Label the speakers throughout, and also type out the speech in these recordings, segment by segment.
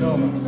Speaker 1: Calma.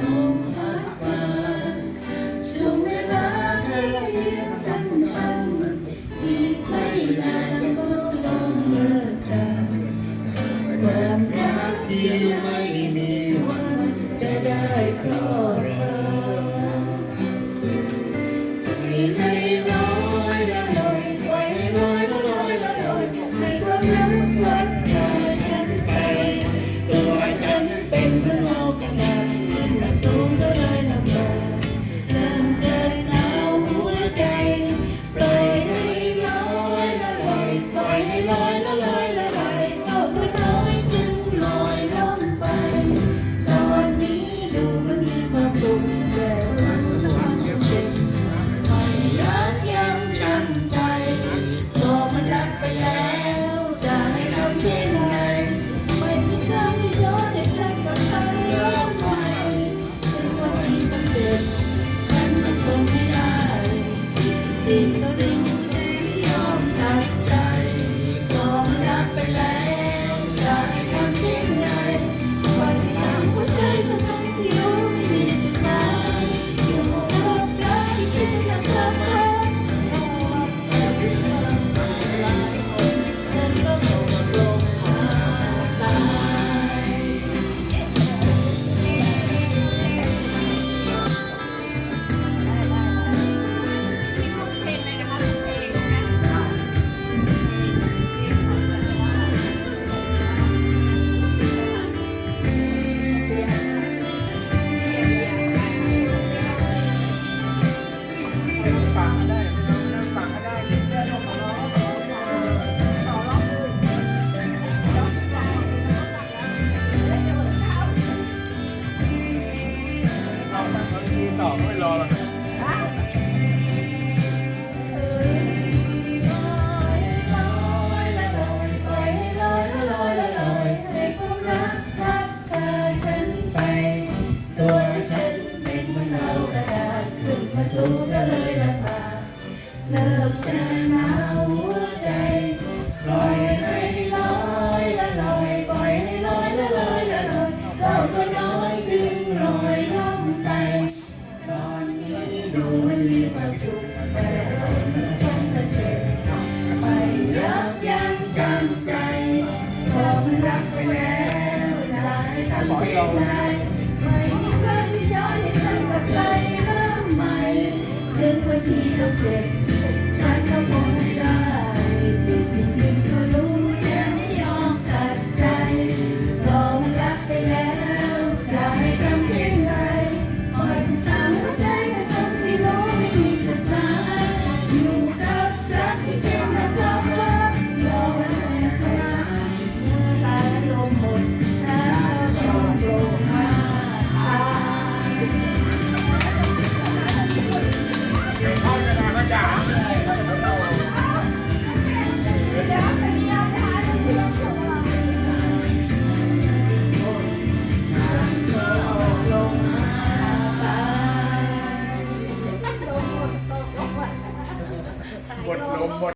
Speaker 1: day. มา
Speaker 2: จูบก็เลยลำบากเลิกเจอหนาหัวใจลอยให้ลอยละลอยปลอยให้ลอยละลอยลลอยก็น้อยดึงลอยล่องไตอนนี้ดูไม่มีคาสุ
Speaker 3: ขแต่เรา
Speaker 1: ไม่
Speaker 2: ต้องกระเจิไปยับยั้งำใจพอมันรักไปแล้วจะให้ทำเพีย be a.